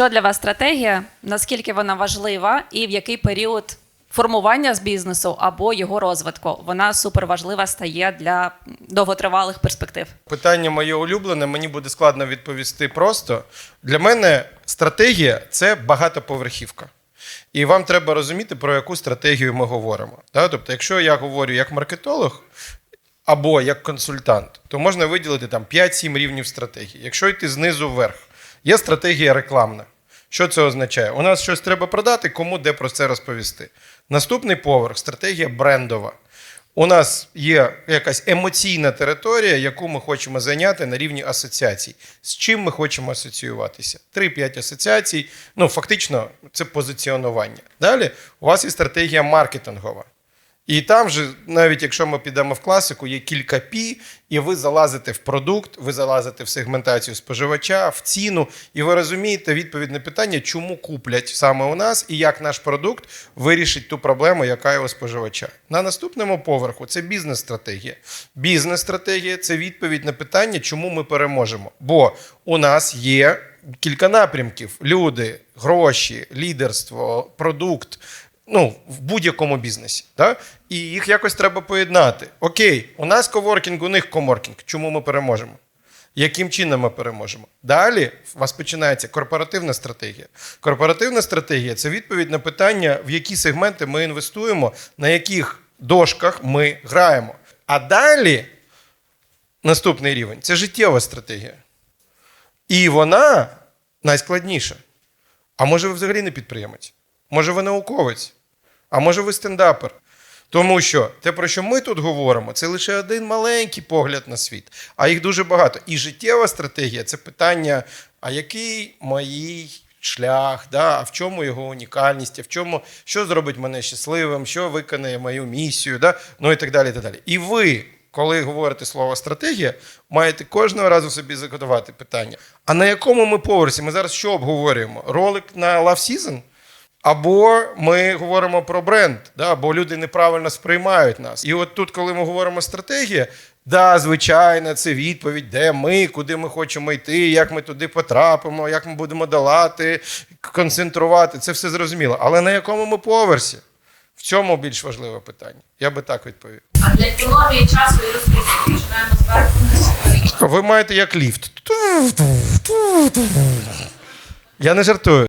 Що для вас стратегія? Наскільки вона важлива, і в який період формування з бізнесу або його розвитку вона суперважлива стає для довготривалих перспектив? Питання моє улюблене, мені буде складно відповісти просто. Для мене стратегія це багатоповерхівка. І вам треба розуміти, про яку стратегію ми говоримо. Тобто, якщо я говорю як маркетолог або як консультант, то можна виділити там 5-7 рівнів стратегії. Якщо йти знизу вверх, є стратегія рекламна. Що це означає? У нас щось треба продати, кому де про це розповісти. Наступний поверх стратегія брендова. У нас є якась емоційна територія, яку ми хочемо зайняти на рівні асоціацій. З чим ми хочемо асоціюватися? 3-5 асоціацій. Ну, фактично, це позиціонування. Далі у вас є стратегія маркетингова. І там же, навіть якщо ми підемо в класику, є кілька пі, і ви залазите в продукт, ви залазите в сегментацію споживача, в ціну, і ви розумієте відповідь на питання, чому куплять саме у нас і як наш продукт вирішить ту проблему, яка є у споживача. На наступному поверху це бізнес-стратегія. Бізнес-стратегія це відповідь на питання, чому ми переможемо. Бо у нас є кілька напрямків: люди, гроші, лідерство, продукт ну, в будь-якому бізнесі. Да? І їх якось треба поєднати. Окей, у нас коворкінг, у них коморкінг. Чому ми переможемо? Яким чином ми переможемо? Далі у вас починається корпоративна стратегія. Корпоративна стратегія це відповідь на питання, в які сегменти ми інвестуємо, на яких дошках ми граємо. А далі наступний рівень це життєва стратегія. І вона найскладніша. А може ви взагалі не підприємець? Може ви науковець? А може ви стендапер? Тому що те, про що ми тут говоримо, це лише один маленький погляд на світ, а їх дуже багато. І життєва стратегія це питання, а який мій шлях, да? а в чому його унікальність, а в чому, що зробить мене щасливим, що виконає мою місію, да? ну і так далі. І, так далі. і ви, коли говорите слово стратегія, маєте кожного разу собі заготувати питання. А на якому ми поверсі? Ми зараз що обговорюємо? Ролик на Love Season? Або ми говоримо про бренд, да, бо люди неправильно сприймають нас. І от тут, коли ми говоримо стратегія, да, звичайно, це відповідь, де ми, куди ми хочемо йти, як ми туди потрапимо, як ми будемо долати, концентрувати. Це все зрозуміло. Але на якому ми поверсі? В цьому більш важливе питання. Я би так відповів. А для економії часу і ресурсів починаємо зверху. Ви маєте як ліфт. Я не жартую.